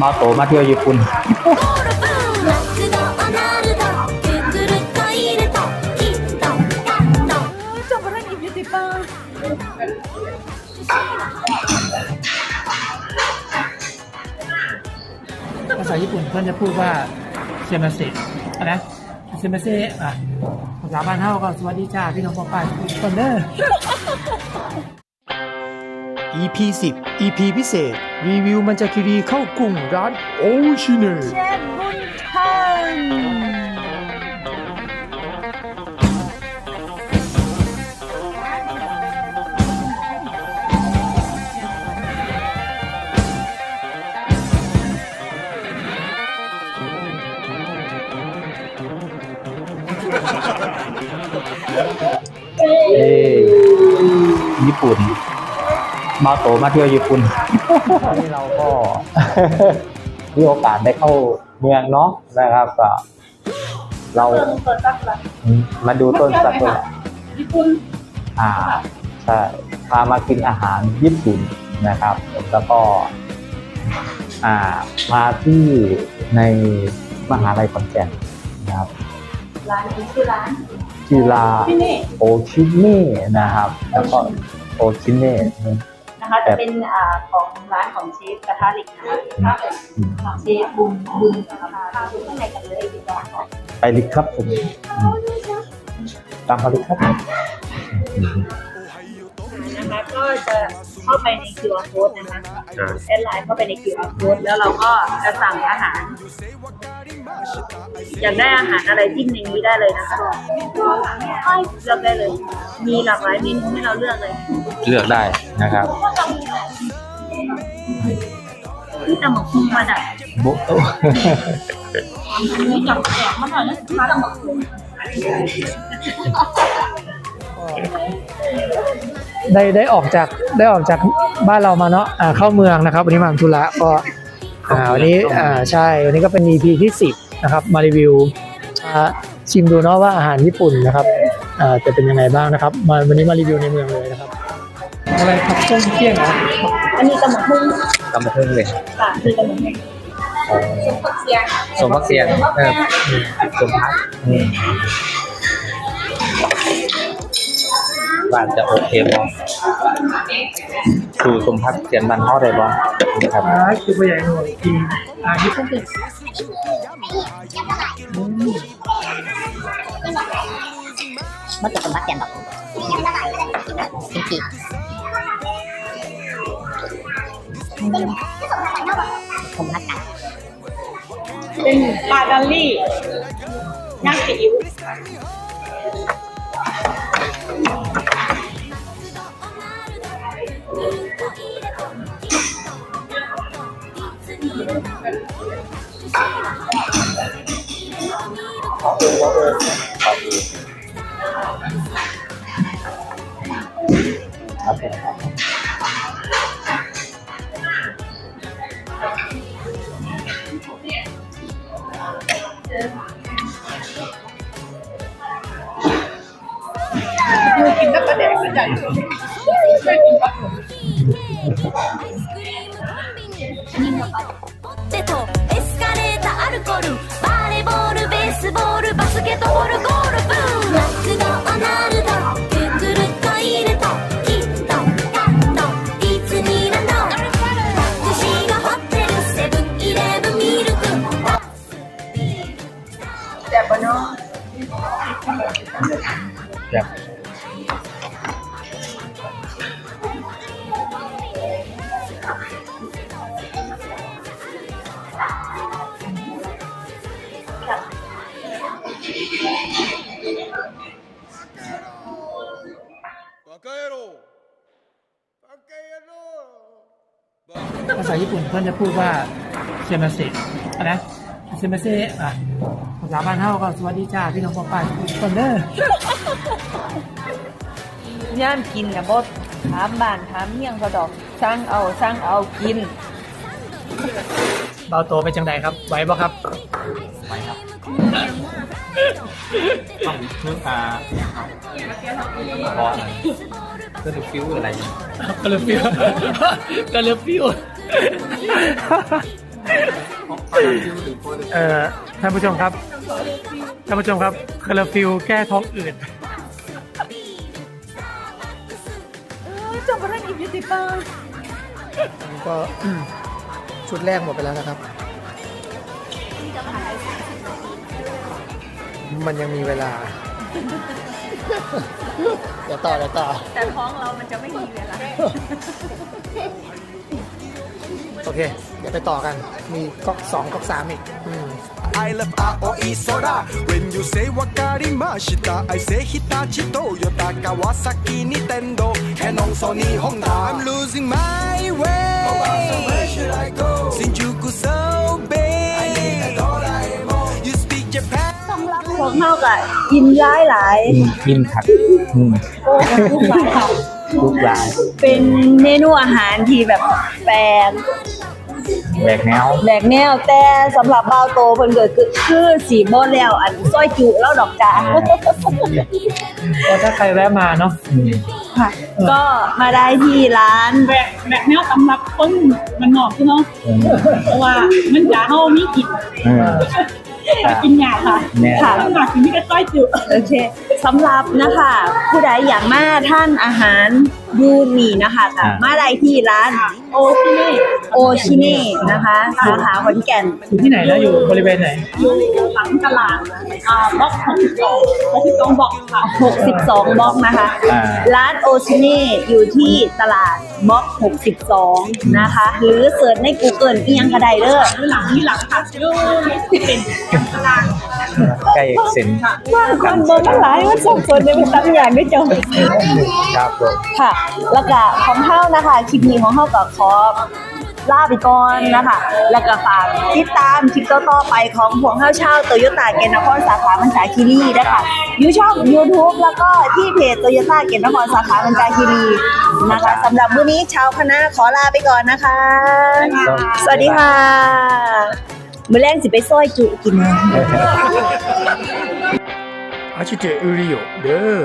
มาโตมาเที่ยวญี่ปุ่นภาษาญี่ปุ่นเพื่อนจะพูดว่าเซมาเซนะเซมาเซอะภาษาบ้านเฮาก็สวัสดีจ้าพี่น้องพ่อป้ายคนเด้อ EP 10 EP พิเศษ รีวิวมันจะคิรีเข้ากรุงร้านโอชิเน่เชฟบุญทันเอ้ญี่ปุ่น มาโตมาเที่ยวญี่ปุ่นวันนี้เราก็มีโอกาสได้เข้าเมืองเนาะนะครับก็เรามาดูต้นซากุระญี่ปุ่นอ่าใช่พามากินอาหารญี่ปุ่นนะครับแล้วก็อ่ามาที่ในมหาลัยขอนแก่นนะครับร้านนี้คือร้านกีฬาที่นี่โอชิเน่นะครับ แล้วก็โอชิเน่ นะคะจะเป็นอ่าของร้านของเชฟกระทะเหล็กนะคะของเชฟบุญบุญนะคะดูข้างในกันเลยดีกว่าไปลิครับผมอืมตามมาลิครับนะคะก็จะเข้าไปใน QR code นะคะแอดไลน์เข้าไปใน QR code แล้วเราก็จะสั่งอาหารอยากได้อาหารอะไรจิ้มในนี้ได้เลยนะคะเลือกได้เลย มีหลากหลายเมนูให้เราเลือกเลย เลือกได้นะครับที่ตำหมกคุงมาจากโบโตนี่จับแจกมาหน่อยนะที่ตำหมกคุงได้ได้ออกจากได้ออกจากบ้านเรามาเนาะอ่าเข้าเมืองนะครับวันนี้มาทำธุระก็อ่าวันนี้อ่าใช่วันนี้ก็เป็น EP ที่ 10 นะครับ มารีวิวอ่าชิมดูเนาะว่าอาหารญี่ปุ่นนะครับอ่าจะเป็นยังไงบ้างนะครับมาวันนี้มารีวิวในเมืองเลยนะครับ อะไรผักต้มเที่ยงเหรออันนี้ตำหมักหุ้งตำมะพึ่งเลยค่ะมีตำหมักหุ้งอสมบักเสียงสมพักเสียงเออสมพักอืมบ้านจะโอเคบ่สู่สมพักเสียงบ้านเฮาได้บ้นะครับ อ่าคือผู้ใหญ่หน่อยกินอ่าที่พวกนี้อืมมันจะสมบัติเสียงหรอกจริง ผมรักกันเป็นปลาดัลลี่ย่างซีอิ๊วครับ นั ภาษาญี่ปุ่นเพื่อนจะพูดว่าเซมาเซอะนะเซมาเซอะภาษาบ้านเฮาก็สวัสดีจ้าพี่น้องปอปายทุกคนเด้อย่ามกินนะบดถามบ้านถามเมี่ยงเขาดอกช่างเอาช่างเอากินเบาโตไปจังใดครับไหวบ่ครับต้องพึ่งอ่าพออะไรก็ดูฟิวอะไรกระเลือฟิวกระเลือฟิว เอ่อท่านผู้ชมครับ ท่านผู้ชมครับคาราฟิลแก้ท้องอืดจบแล้วอีกยูติเปอร์ก็ชุดแรกหมดไปแล้วนะครับ มันยังมีเวลาเดี๋ยวต่อเดี๋ยวต่อ แต่ท้องเรามันจะไม่มีเวลา โอเค เดี๋ยวไปต่อกัน มีก๊อกสองก๊อกสามอีกอืม I love Aoisora When you say わかりました I say 日立トヨタ川崎ニテンドキャノンソニーホンダ I'm losing my way Where should I go 新宿 so big I need a Doraemon You speak Japan พวกเท่ากับกินร้ายหลาย อืมกินผักอืม โอ้ทุกหลายค่ะ ทุกอย่าง เป็นเมนูอาหารที่แบบแปลก แบกแนวแบกแนวแต่สำหรับเบาโตเพิ่นก็คือคือสีบ่แล้วอันซอยจุแล้วดอกจ้า ก็ถ้าใครแวะมาเนาะอืมค่ะ ก็มาได้ที่ร้าน แบกแบกแนวสำหรับคนมันนอกใช่เนาะอืมเพราะว่ามันจะเฮามีกินอืมกินยากค่ะแน่ ค่ะถ้าหนักกินนี่ก็ต้อยจุ โอเคสำหรับนะคะ ผู้ใดอยากมาท่านอาหาร ยูนี่นะคะค่ะมาได้ที่ร้านโอชิเน่โอชิเน่นะคะสาขาขอนแก่นอยู่ที่ไหนแล้วอยู่บริเวณไหน อยู่หลังตลาดอ่าบล็อก62 62บล็อกค่ะ62บล็อกนะคะอ่าร้านโอชิเน่อยู่ที่ตลาดบล็อก62 นะคะ หรือเสิร์ชใน Google อียังกระไดเด้อที่หลังที่หลังค่ะชื่อเป็นตลาดใกล้เซ็นว่าคนเบอร์มันหลายมันส่งผลในเป็นตั้งอย่างไม่จบครับผมค่ะแล้วก็ของเฮานะคะคลิปนี้ของเฮาก็ขอลาไปก่อนนะคะ แล้วก็ฝากติดตามคลิปต่อๆไปของพวกเฮาเช่าโตโยต้าเกณฑ์นครสาขามันจาคีรีนะคะยูช่อง YouTube แล้วก็ที่เพจโตโยต้าเกณฑ์นครสาขามันจาคีรีนะคะสำหรับมื้อนี้ชาวคณะขอลาไปก่อนนะคะ สวัสดีค่ะ มื้อแรกสิไปซอยจุกินนะอาชิเตะอุริโอเด้อ